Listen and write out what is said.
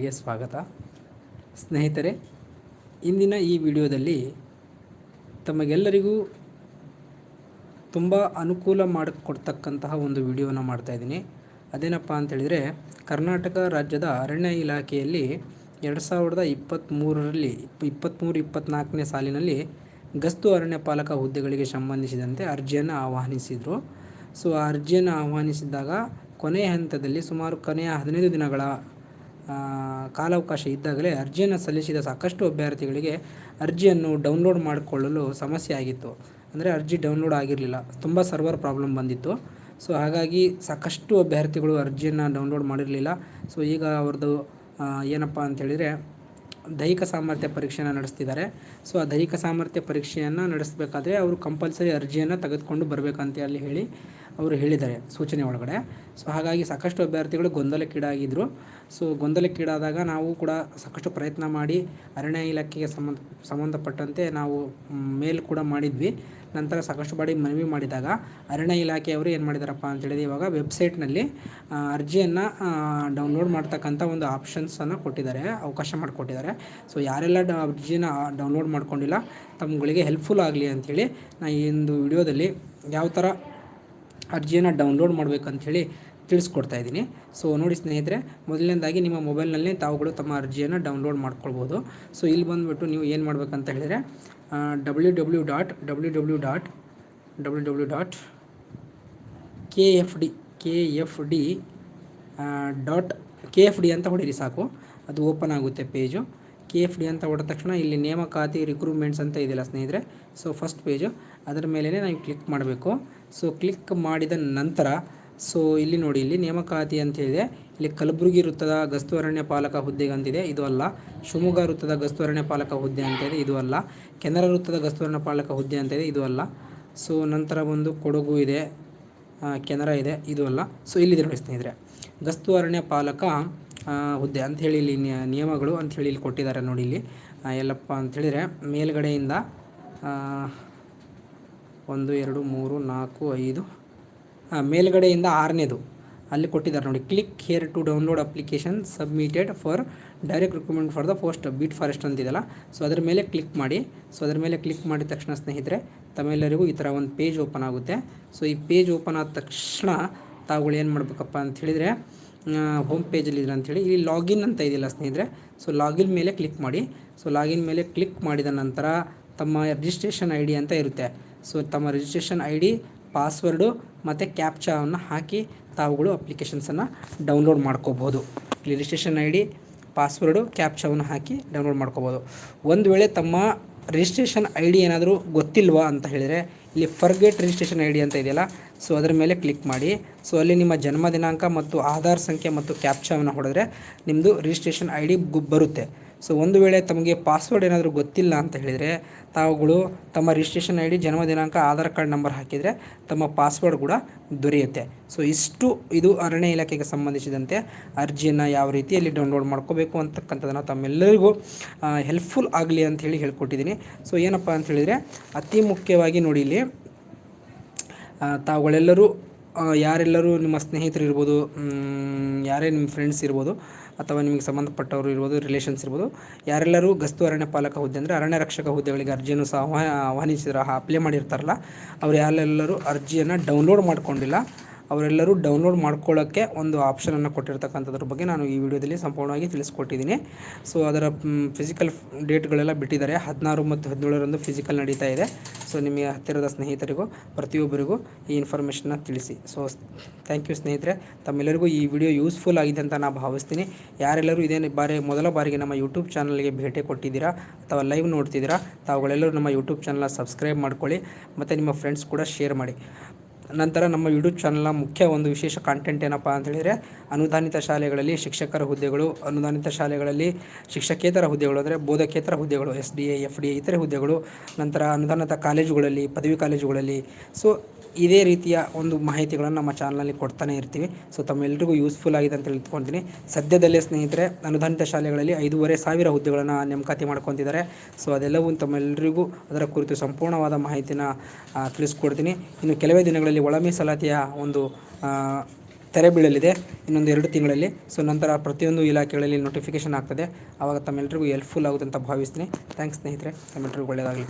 ಗೆ ಸ್ವಾಗತ. ಸ್ನೇಹಿತರೆ, ಇಂದಿನ ಈ ವಿಡಿಯೋದಲ್ಲಿ ತಮಗೆಲ್ಲರಿಗೂ ತುಂಬ ಅನುಕೂಲ ಮಾಡಿಕೊಡ್ತಕ್ಕಂತಹ ಒಂದು ವಿಡಿಯೋನ ಮಾಡ್ತಾಯಿದ್ದೀನಿ ಅದೇನಪ್ಪ ಅಂತೇಳಿದರೆ, ಕರ್ನಾಟಕ ರಾಜ್ಯದ ಅರಣ್ಯ ಇಲಾಖೆಯಲ್ಲಿ ಎರಡು ಸಾವಿರದ ಇಪ್ಪತ್ತ್ಮೂರರಲ್ಲಿ ಇಪ್ಪತ್ತ್ಮೂರು ಇಪ್ಪತ್ತ್ನಾಲ್ಕನೇ ಸಾಲಿನಲ್ಲಿ ಗಸ್ತು ಅರಣ್ಯ ಪಾಲಕ ಹುದ್ದೆಗಳಿಗೆ ಸಂಬಂಧಿಸಿದಂತೆ ಅರ್ಜಿಯನ್ನು ಆಹ್ವಾನಿಸಿದರು. ಸೊ, ಆ ಅರ್ಜಿಯನ್ನು ಆಹ್ವಾನಿಸಿದಾಗ ಕೊನೆಯ ಹಂತದಲ್ಲಿ ಸುಮಾರು ಕೊನೆಯ ಹದಿನೈದು ದಿನಗಳ ಕಾಲಾವಕಾಶ ಇದ್ದಾಗಲೇ ಅರ್ಜಿಯನ್ನು ಸಲ್ಲಿಸಿದ ಸಾಕಷ್ಟು ಅಭ್ಯರ್ಥಿಗಳಿಗೆ ಅರ್ಜಿಯನ್ನು ಡೌನ್ಲೋಡ್ ಮಾಡಿಕೊಳ್ಳಲು ಸಮಸ್ಯೆ ಆಗಿತ್ತು. ಅಂದರೆ ಅರ್ಜಿ ಡೌನ್ಲೋಡ್ ಆಗಿರಲಿಲ್ಲ. ತುಂಬ ಸರ್ವರ್ ಪ್ರಾಬ್ಲಮ್ ಬಂದಿತ್ತು. ಸೊ ಹಾಗಾಗಿ ಸಾಕಷ್ಟು ಅಭ್ಯರ್ಥಿಗಳು ಅರ್ಜಿಯನ್ನು ಡೌನ್ಲೋಡ್ ಮಾಡಿರಲಿಲ್ಲ. ಸೊ ಈಗ ಅವ್ರದ್ದು ಏನಪ್ಪ ಅಂತೇಳಿದರೆ ದೈಹಿಕ ಸಾಮರ್ಥ್ಯ ಪರೀಕ್ಷೆಯನ್ನು ನಡೆಸ್ತಿದ್ದಾರೆ. ಸೊ ಆ ದೈಹಿಕ ಸಾಮರ್ಥ್ಯ ಪರೀಕ್ಷೆಯನ್ನು ನಡೆಸಬೇಕಾದ್ರೆ ಅವರು ಕಂಪಲ್ಸರಿ ಅರ್ಜಿಯನ್ನು ತೆಗೆದುಕೊಂಡು ಬರಬೇಕಂತ ಅಲ್ಲಿ ಹೇಳಿ ಅವರು ಹೇಳಿದ್ದಾರೆ ಸೂಚನೆ ಒಳಗಡೆ. ಸೊ ಹಾಗಾಗಿ ಸಾಕಷ್ಟು ಅಭ್ಯರ್ಥಿಗಳು ಗೊಂದಲಕ್ಕೀಡಾಗಿದ್ದರು ಸೊ ಗೊಂದಲಕ್ಕೀಡಾದಾಗ ನಾವು ಕೂಡ ಸಾಕಷ್ಟು ಪ್ರಯತ್ನ ಮಾಡಿ ಅರಣ್ಯ ಇಲಾಖೆಗೆ ಸಂಬಂಧ, ಸಂಬಂಧಪಟ್ಟಂತೆ ನಾವು ಮೇಲ್ ಕೂಡ ಮಾಡಿದ್ವಿ. ನಂತರ ಸಾಕಷ್ಟು ಬಾಡಿ ಮನವಿ ಮಾಡಿದಾಗ ಅರಣ್ಯ ಇಲಾಖೆಯವರು ಏನು ಮಾಡಿದಾರಪ್ಪ ಅಂತ ಹೇಳಿದ್ರೆ ಇವಾಗ ವೆಬ್ಸೈಟ್ನಲ್ಲಿ ಅರ್ಜಿಯನ್ನು ಡೌನ್ಲೋಡ್ ಮಾಡ್ತಕ್ಕಂಥ ಒಂದು ಆಪ್ಷನ್ಸನ್ನು ಕೊಟ್ಟಿದ್ದಾರೆ, ಅವಕಾಶ ಮಾಡಿಕೊಟ್ಟಿದ್ದಾರೆ. ಸೊ ಯಾರೆಲ್ಲ ಅರ್ಜಿನ ಡೌನ್ಲೋಡ್ ಮಾಡ್ಕೊಂಡಿಲ್ಲ ತಮ್ಮಗಳಿಗೆ ಹೆಲ್ಪ್ಫುಲ್ ಆಗಲಿ ಅಂಥೇಳಿ ನಾನು ಈ ಒಂದು ವಿಡಿಯೋದಲ್ಲಿ ಯಾವ ಥರ ಅರ್ಜಿಯನ್ನು ಡೌನ್ಲೋಡ್ ಮಾಡಬೇಕಂಥೇಳಿ ತಿಳಿಸ್ಕೊಡ್ತಾ ಇದ್ದೀನಿ. ಸೊ ನೋಡಿ ಸ್ನೇಹಿತರೆ, ಮೊದಲನೇದಾಗಿ ನಿಮ್ಮ ಮೊಬೈಲ್ನಲ್ಲಿ ತಾವುಗಳು ತಮ್ಮ ಅರ್ಜಿಯನ್ನು ಡೌನ್ಲೋಡ್ ಮಾಡ್ಕೊಳ್ಬೋದು. ಸೊ ಇಲ್ಲಿ ಬಂದುಬಿಟ್ಟು ನೀವು ಏನು ಮಾಡಬೇಕಂತ ಹೇಳಿದರೆ W W dot W W dot W W dot K F D K F D dot K F D ಅಂತ ಹೊಡೀರಿ ಸಾಕು. ಅದು ಓಪನ್ ಆಗುತ್ತೆ ಪೇಜು ಕೆ ಎಫ್ ಡಿ ಅಂತ ಹೊಡೆದ ತಕ್ಷಣ ಇಲ್ಲಿ ನೇಮಕಾತಿ ರಿಕ್ರೂಟ್ಮೆಂಟ್ಸ್ ಅಂತ ಇದೆಯಲ್ಲ ಸ್ನೇಹಿತರೆ. ಸೊ ಫಸ್ಟ್ ಪೇಜು ಅದರ ಮೇಲೇ ನಾವು ಕ್ಲಿಕ್ ಮಾಡಬೇಕು. ಸೊ ಕ್ಲಿಕ್ ಮಾಡಿದ ನಂತರ ಸೊ ಇಲ್ಲಿ ನೋಡಿ, ಇಲ್ಲಿ ನೇಮಕಾತಿ ಅಂತ ಹೇಳಿದೆ. ಇಲ್ಲಿ ಕಲಬುರಗಿ ವೃತ್ತದ ಗಸ್ತು ಅರಣ್ಯ ಪಾಲಕ ಹುದ್ದೆಗೆ ಅಂತಿದೆ ಇದು. ಅಲ್ಲ. ಶಿವಮೊಗ್ಗ ವೃತ್ತದ ಗಸ್ತು ಅರಣ್ಯ ಪಾಲಕ ಹುದ್ದೆ ಅಂತ ಇದೆ. ಇದು ಅಲ್ಲ. ಕೆನರ ವೃತ್ತದ ಗಸ್ತು ಅರಣ್ಯ ಪಾಲಕ ಹುದ್ದೆ ಅಂತ ಇದೆ. ಇದು ಅಲ್ಲ. ಸೊ ನಂತರ ಒಂದು ಕೊಡಗು ಇದೆ. ಕೆನರಾ ಇದೆ. ಇದು ಅಲ್ಲ. ಸೊ ಇಲ್ಲಿದೆ ನೋಡಿ ಸ್ನೇಹಿತರೆ. ಗಸ್ತು ಅರಣ್ಯ ಪಾಲಕ ಹುದ್ದೆ ಅಂಥೇಳಿ ಇಲ್ಲಿ ನಿಯಮಗಳು ಅಂಥೇಳಿ ಇಲ್ಲಿ ಕೊಟ್ಟಿದ್ದಾರೆ ನೋಡಿ ಇಲ್ಲಿ. ಎಲ್ಲಪ್ಪ ಅಂಥೇಳಿದರೆ ಮೇಲ್ಗಡೆಯಿಂದ ಒಂದು, ಎರಡು, ಮೂರು, ನಾಲ್ಕು, ಐದು ಮೇಲ್ಗಡೆಯಿಂದ ಆರನೇದು. ಅಲ್ಲಿ ಕೊಟ್ಟಿದ್ದಾರೆ ನೋಡಿ click here to download application submitted for direct recruitment for the post beat forest ಅಂತಿದೆಯಲ್ಲ so ಅದರ ಮೇಲೆ ಕ್ಲಿಕ್ ಮಾಡಿ. ಸೊ ಅದರ ಮೇಲೆ ಕ್ಲಿಕ್ ಮಾಡಿದ ತಕ್ಷಣ ಸ್ನೇಹಿತರೆ, ತಮ್ಮೆಲ್ಲರಿಗೂ ಈ ಥರ ಒಂದು ಪೇಜ್ ಓಪನ್ ಆಗುತ್ತೆ. ಸೊ ಈ ಪೇಜ್ ಓಪನ್ ಆದ ತಕ್ಷಣ ತಾವುಗಳು ಏನು ಮಾಡಬೇಕಪ್ಪ ಅಂತ ಹೇಳಿದರೆ ಹೋಮ್ ಪೇಜಲ್ಲಿ ಅಂಥೇಳಿ ಇಲ್ಲಿ ಲಾಗಿನ್ ಅಂತ ಇದೆಯಲ್ಲ ಸ್ನೇಹಿತರೆ ಸೊ ಲಾಗಿನ್ ಮೇಲೆ ಕ್ಲಿಕ್ ಮಾಡಿ. ಸೊ ಲಾಗಿನ್ ಮೇಲೆ ಕ್ಲಿಕ್ ಮಾಡಿದ ನಂತರ ತಮ್ಮ ರಿಜಿಸ್ಟ್ರೇಷನ್ ಐ ಡಿ ಅಂತ ಇರುತ್ತೆ. ಸೊ ತಮ್ಮ ರಿಜಿಸ್ಟ್ರೇಷನ್ ಐ ಡಿ ಪಾಸ್ವರ್ಡು ಮತ್ತು ಕ್ಯಾಪ್ಚಾವನ್ನು ಹಾಕಿ ತಾವುಗಳು ಅಪ್ಲಿಕೇಶನ್ಸನ್ನು ಡೌನ್ಲೋಡ್ ಮಾಡ್ಕೋಬೋದು ರಿಜಿಸ್ಟ್ರೇಷನ್ ಐ ಡಿ ಪಾಸ್ವರ್ಡು ಕ್ಯಾಪ್ಚಾವನ್ನು ಹಾಕಿ ಡೌನ್ಲೋಡ್ ಮಾಡ್ಕೋಬೋದು ಒಂದು ವೇಳೆ ತಮ್ಮ ರಿಜಿಸ್ಟ್ರೇಷನ್ ಐ ಡಿ ಏನಾದರೂ ಗೊತ್ತಿಲ್ವಾ ಅಂತ ಹೇಳಿದರೆ, ಇಲ್ಲಿ ಫರ್ಗೆಟ್ ರಿಜಿಸ್ಟ್ರೇಷನ್ ಐ ಡಿ ಅಂತ ಇದೆಯಲ್ಲ ಸೊ ಅದರ ಮೇಲೆ ಕ್ಲಿಕ್ ಮಾಡಿ. ಸೊ ಅಲ್ಲಿ ನಿಮ್ಮ ಜನ್ಮ ದಿನಾಂಕ ಮತ್ತು ಆಧಾರ್ ಸಂಖ್ಯೆ ಮತ್ತು ಕ್ಯಾಪ್ಚಾವನ್ನು ಹೊಡೆದ್ರೆ ನಿಮ್ಮದು ರಿಜಿಸ್ಟ್ರೇಷನ್ ಐ ಡಿ ಬರುತ್ತೆ. ಸೊ ಒಂದು ವೇಳೆ ತಮಗೆ ಪಾಸ್ವರ್ಡ್ ಏನಾದರೂ ಗೊತ್ತಿಲ್ಲ ಅಂತ ಹೇಳಿದರೆ, ತಾವುಗಳು ತಮ್ಮ ರಿಜಿಸ್ಟ್ರೇಷನ್ ಐ ಡಿ ಜನ್ಮ ದಿನಾಂಕ, ಆಧಾರ್ ಕಾರ್ಡ್ ನಂಬರ್ ಹಾಕಿದರೆ ತಮ್ಮ ಪಾಸ್ವರ್ಡ್ ಕೂಡ ದೊರೆಯುತ್ತೆ. ಸೊ ಇಷ್ಟು ಇದು ಅರಣ್ಯ ಇಲಾಖೆಗೆ ಸಂಬಂಧಿಸಿದಂತೆ ಅರ್ಜಿಯನ್ನು ಯಾವ ರೀತಿಯಲ್ಲಿ ಡೌನ್ಲೋಡ್ ಮಾಡ್ಕೋಬೇಕು ಅಂತಕ್ಕಂಥದ್ದನ್ನು ತಮ್ಮೆಲ್ಲರಿಗೂ ಹೆಲ್ಪ್ಫುಲ್ ಆಗಲಿ ಅಂತ ಹೇಳಿ ಹೇಳ್ಕೊಟ್ಟಿದ್ದೀನಿ. ಸೊ ಏನಪ್ಪ ಅಂತ ಹೇಳಿದರೆ, ಅತಿ ಮುಖ್ಯವಾಗಿ ನೋಡಿ ಇಲ್ಲಿ ತಾವುಗಳೆಲ್ಲರೂ ಯಾರೆಲ್ಲರೂ ನಿಮ್ಮ ಸ್ನೇಹಿತರು ಇರ್ಬೋದು ಯಾರೇ ನಿಮ್ಮ ಫ್ರೆಂಡ್ಸ್ ಇರ್ಬೋದು, ಅಥವಾ ನಿಮಗೆ ಸಂಬಂಧಪಟ್ಟವರು ಇರ್ಬೋದು ರಿಲೇಷನ್ಸ್ ಇರ್ಬೋದು, ಯಾರೆಲ್ಲರೂ ಗಸ್ತು ಅರಣ್ಯ ಪಾಲಕ ಹುದ್ದೆ ಅಂದರೆ ಅರಣ್ಯ ರಕ್ಷಕ ಹುದ್ದೆಗಳಿಗೆ ಅರ್ಜಿಯನ್ನು ಸಹ ಆಹ್ವಾನಿಸಿದ್ರೆ ಅಪ್ಲೈ ಮಾಡಿರ್ತಾರಲ್ಲ, ಅವ್ರು ಯಾರೆಲ್ಲರೂ ಅರ್ಜಿಯನ್ನು ಡೌನ್ಲೋಡ್ ಮಾಡ್ಕೊಂಡಿಲ್ಲ. ಅವರೆಲ್ಲರೂ ಡೌನ್ಲೋಡ್ ಮಾಡ್ಕೊಳ್ಳೋಕ್ಕೆ ಒಂದು ಆಪ್ಷನನ್ನು ಕೊಟ್ಟಿರ್ತಕ್ಕಂಥದ್ರ ಬಗ್ಗೆ ನಾನು ಈ ವಿಡಿಯೋದಲ್ಲಿ ಸಂಪೂರ್ಣವಾಗಿ ತಿಳಿಸ್ಕೊಟ್ಟಿದ್ದೀನಿ. ಸೊ ಅದರ ಫಿಸಿಕಲ್ ಡೇಟ್ಗಳೆಲ್ಲ ಬಿಟ್ಟಿದ್ದಾರೆ. ಹದಿನಾರು ಮತ್ತು ಹದಿನೇಳರಂದು ಫಿಸಿಕಲ್ ನಡೀತಾ ಇದೆ. ಸೊ ನಿಮಗೆ ಹತ್ತಿರದ ಸ್ನೇಹಿತರಿಗೂ, ಪ್ರತಿಯೊಬ್ಬರಿಗೂ ಈ ಇನ್ಫಾರ್ಮೇಷನ್ನ ತಿಳಿಸಿ. ಸೊ ಥ್ಯಾಂಕ್ ಯು ಸ್ನೇಹಿತರೆ. ತಮ್ಮೆಲ್ಲರಿಗೂ ಈ ವಿಡಿಯೋ ಯೂಸ್ಫುಲ್ ಆಗಿದೆ ಅಂತ ನಾನು ಭಾವಿಸ್ತೀನಿ. ಯಾರೆಲ್ಲರೂ ಇದೇ ಬಾರಿ, ಮೊದಲ ಬಾರಿಗೆ ನಮ್ಮ ಯೂಟ್ಯೂಬ್ ಚಾನಲ್ಗೆ ಭೇಟಿ ಕೊಟ್ಟಿದ್ದೀರಾ ಅಥವಾ ಲೈವ್ ನೋಡ್ತಿದ್ದೀರಾ, ತಾವುಗಳೆಲ್ಲರೂ ನಮ್ಮ ಯೂಟ್ಯೂಬ್ ಚಾನಲ್ನ ಸಬ್ಸ್ಕ್ರೈಬ್ ಮಾಡ್ಕೊಳ್ಳಿ. ಮತ್ತು ನಿಮ್ಮ ಫ್ರೆಂಡ್ಸ್ ಕೂಡ ಶೇರ್ ಮಾಡಿ. ನಂತರ ನಮ್ಮ ಯೂಟ್ಯೂಬ್ ಚಾನಲ್ನ ಮುಖ್ಯ ಒಂದು ವಿಶೇಷ ಕಾಂಟೆಂಟ್ ಏನಪ್ಪ ಅಂತ ಹೇಳಿದರೆ, ಅನುದಾನಿತ ಶಾಲೆಗಳಲ್ಲಿ ಶಿಕ್ಷಕರ ಹುದ್ದೆಗಳು, ಅನುದಾನಿತ ಶಾಲೆಗಳಲ್ಲಿ ಶಿಕ್ಷಕೇತರ ಹುದ್ದೆಗಳು ಅಂದರೆ ಬೋಧಕೇತರ ಹುದ್ದೆಗಳು S D A F D ಇತರೆ ಹುದ್ದೆಗಳು, ನಂತರ ಅನುದಾನಿತ ಕಾಲೇಜುಗಳಲ್ಲಿ, ಪದವಿ ಕಾಲೇಜುಗಳಲ್ಲಿ. ಸೊ ಇದೇ ರೀತಿಯ ಒಂದು ಮಾಹಿತಿಗಳನ್ನು ನಮ್ಮ ಚಾನಲಲ್ಲಿ ಕೊಡ್ತಾನೆ ಇರ್ತೀವಿ. ಸೊ ತಮ್ಮೆಲ್ಲರಿಗೂ ಯೂಸ್ಫುಲ್ ಆಗಿದೆ ಅಂತ ತಿಳ್ಕೊತೀನಿ. ಸದ್ಯದಲ್ಲೇ ಸ್ನೇಹಿತರೆ, ಅನುದಾನಿತ ಶಾಲೆಗಳಲ್ಲಿ ಐದೂವರೆ ಸಾವಿರ ಹುದ್ದೆಗಳನ್ನು ನೇಮಕಾತಿ ಮಾಡ್ಕೊತಿದ್ದಾರೆ. ಸೊ ಅದೆಲ್ಲವೂ ತಮ್ಮೆಲ್ಲರಿಗೂ ಅದರ ಕುರಿತು ಸಂಪೂರ್ಣವಾದ ಮಾಹಿತಿನ ತಿಳಿಸ್ಕೊಡ್ತೀನಿ. ಇನ್ನು ಕೆಲವೇ ದಿನಗಳಲ್ಲಿ ಒಳ ಮೀಸಲಾತಿಯ ಒಂದು ತೆರೆ ಬೀಳಲಿದೆ ಇನ್ನೊಂದು ಎರಡು ತಿಂಗಳಲ್ಲಿ. ಸೊ ನಂತರ ಪ್ರತಿಯೊಂದು ಇಲಾಖೆಗಳಲ್ಲಿ ನೋಟಿಫಿಕೇಷನ್ ಆಗ್ತದೆ. ಆವಾಗ ತಮ್ಮೆಲ್ಲರಿಗೂ ಹೆಲ್ಪ್ಫುಲ್ ಆಗುತ್ತೆ ಅಂತ ಭಾವಿಸ್ತೀನಿ. ಥ್ಯಾಂಕ್ಸ್ ಸ್ನೇಹಿತರೆ. ತಮ್ಮೆಲ್ಲರಿಗೂ ಒಳ್ಳೆಯದಾಗಲಿ.